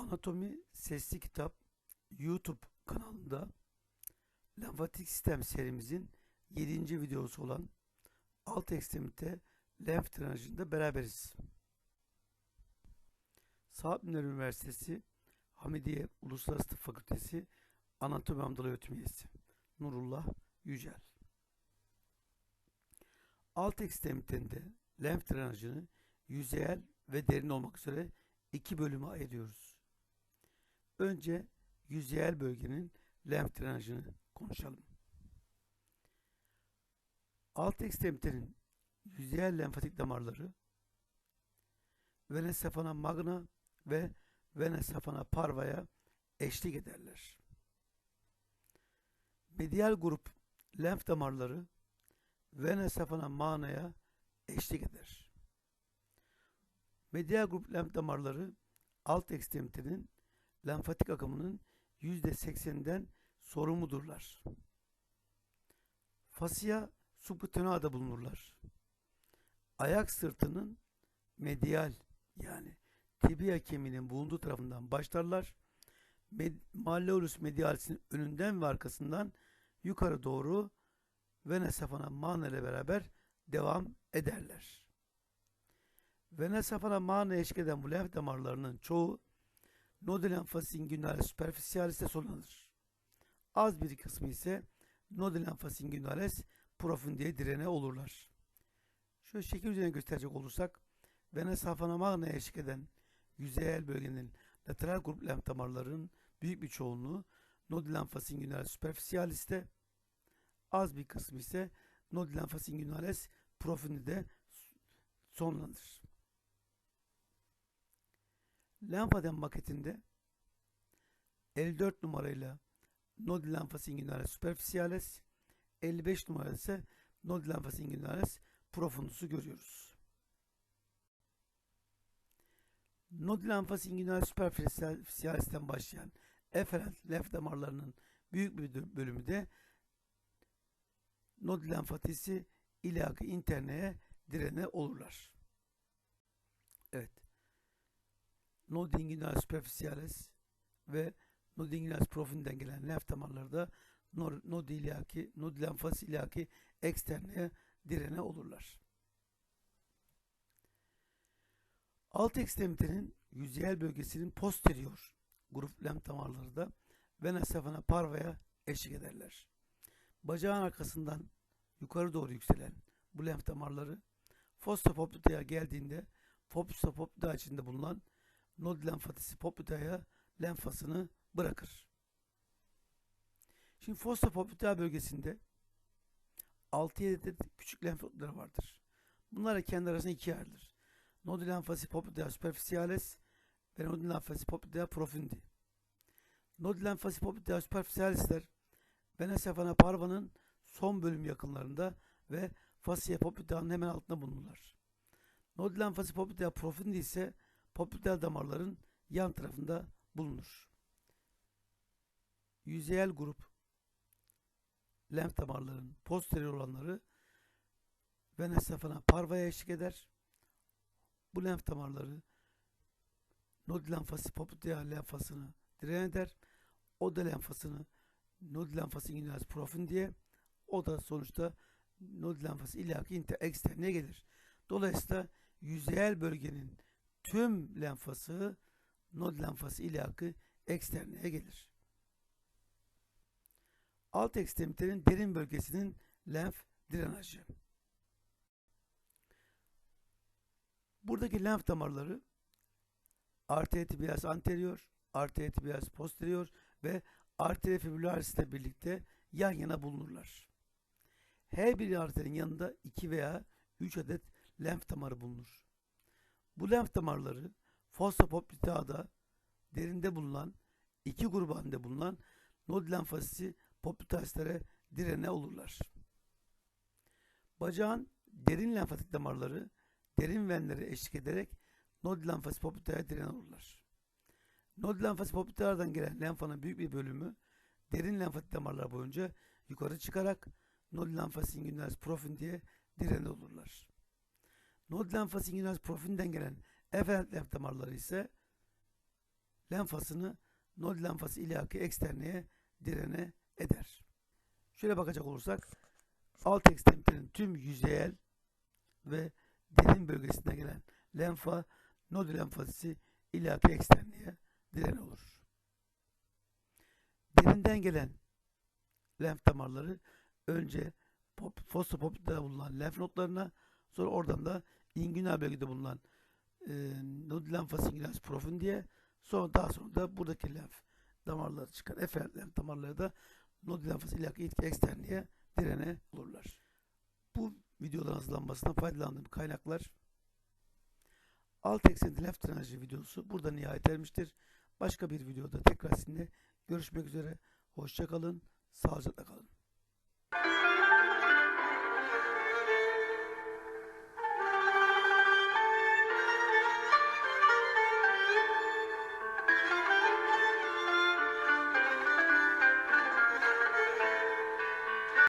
Anatomi Sesli Kitap YouTube kanalında lenfatik sistem serimizin 7. videosu olan alt ekstremite lenf drenajında beraberiz. Sağlık Bilimleri Üniversitesi Hamidiye Uluslararası Tıp Fakültesi Anatomi Anadolu Öğretim Üyesi Nurullah Yücel. Alt ekstremitende lenf drenajını yüzeyel ve derin olmak üzere iki bölüme ayırıyoruz. Önce yüzeyel bölgenin lenf drenajını konuşalım. Alt ekstremitenin yüzeyel lenfatik damarları vena safana magna ve vena safana parvaya eşlik ederler. Medial grup lenf damarları vena safana manaya eşlik eder. Medial grup lenf damarları alt ekstremitenin lenfatik akımının %80'inden sorumludurlar. Fascia subcutanea bulunurlar. Ayak sırtının medial yani tibia kemiğinin bulunduğu tarafından başlarlar. Med malleolus medialis'in önünden ve arkasından yukarı doğru vena safana mana ile beraber devam ederler. Vena safana mana eşlik eden bu lenf damarlarının çoğu nodal lenfas inguinalis superficialis'te sonlanır. Az bir kısmı ise nodal lenfas inguinalis profundiye direne olurlar. Şöyle şekil üzerine gösterecek olursak vena safana magna'ya eşlik eden yüzeyel bölgenin lateral grup lenf damarlarının büyük bir çoğunluğu nodal lenfas inguinalis superficialis'te az bir kısmı ise nodal lenfas inguinalis profundide sonlanır. Lenfadem maketinde 54 numarayla nodal lenfas inguinalis superficialis 55 numarada ise nodal lenfas inguinalis profundusu görüyoruz. Nodal lenfas inguinalis superficialis'ten başlayan eferent lenf damarlarının büyük bir bölümü de nodal lenfatisi ilaki interneye direne olurlar. Evet. Nodal inguinalis superficialis ve nodal inguinalis profundinden gelen lenf damarları da nodal ilaki, nodal lenfas ilaki eksterneye direne olurlar. Alt ekstremitenin yüzeyel bölgesinin posterior grup lenf damarları da vena safana parvaya eşlik ederler. Bacağın arkasından yukarı doğru yükselen bu lenf damarları fossa poplitea'ya geldiğinde fossa poplitea içinde bulunan nodal lenfatisi poplitea'ya lenfasını bırakır. Şimdi fossa poplitea bölgesinde 6-7 adet küçük lenf vardır. Bunlar kendi arasında ikiye ayrılır. Nodal lenfasi poplitea superficialis ve nodal lenfasi poplitea profundi. Nodal lenfasi poplitea superficialisler vena safana parva'nın son bölüm yakınlarında ve fascia poplitea'nın hemen altında bulunurlar. Nodal lenfasi poplitea profundi ise popliteal damarların yan tarafında bulunur. Yüzeyel grup lenf damarların posterior olanları vena safana parvaya eşlik eder. Bu lenf damarları nodal lenfasi poplitea lenfasını diren eder. O da lenfasını nodal lenfası inguinalis profundiye o da sonuçta nodal lenfası ilaki inter eksterneye gelir. Dolayısıyla yüzeyel bölgenin tüm lenfası nodal lenfası ilaki eksterneye gelir. Alt ekstremitenin derin bölgesinin lenf drenajı. Buradaki lenf damarları arteria tibialis anterior, arteria tibialis posterior ve arteria fibularis ile birlikte yan yana bulunurlar. Her bir arterinin yanında 2 veya 3 adet lenf damarı bulunur. Bu lenf damarları fossa poplitea'da derinde bulunan iki grubu halinde bulunan nodal lenfasisi popliteislere direne olurlar. Bacağın derin lenfatik damarları derin venlere eşlik ederek nodal lenfasi poplitea'ya direne olurlar. Nodal lenfasi poplitea'dan gelen lenfanın büyük bir bölümü derin lenfatik damarlar boyunca yukarı çıkarak nodal lenfasi inguinalis profundiye direne olurlar. Nodal lenfasi inguinalis profundinden gelen eferent lenf damarları ise lenfasını nod lenfası ilaki eksterneye direne eder. Şöyle bakacak olursak alt ekstremitelerin tüm yüzeyel ve derin bölgesine gelen lenfa nodül lenfasisi ilaki eksterneye diren olur. Derinden gelen lenf damarları önce pop, fosfopoplitede bulunan lenf nodlarına sonra oradan da inguinal bölgede bulunan e, nodül lenfas inguinalis profundiye sonra daha sonra da buradaki lenf damarları çıkan efer lenf damarları da nodül lenfas ilaki eksterneye direne olurlar. Bu videoların hazırlanmasına faydalandığım kaynaklar alt eksenli lenf drenajı videosu burada nihayet ermiştir. Başka bir videoda tekrar sizinle görüşmek üzere. Hoşçakalın, sağlıcakla kalın.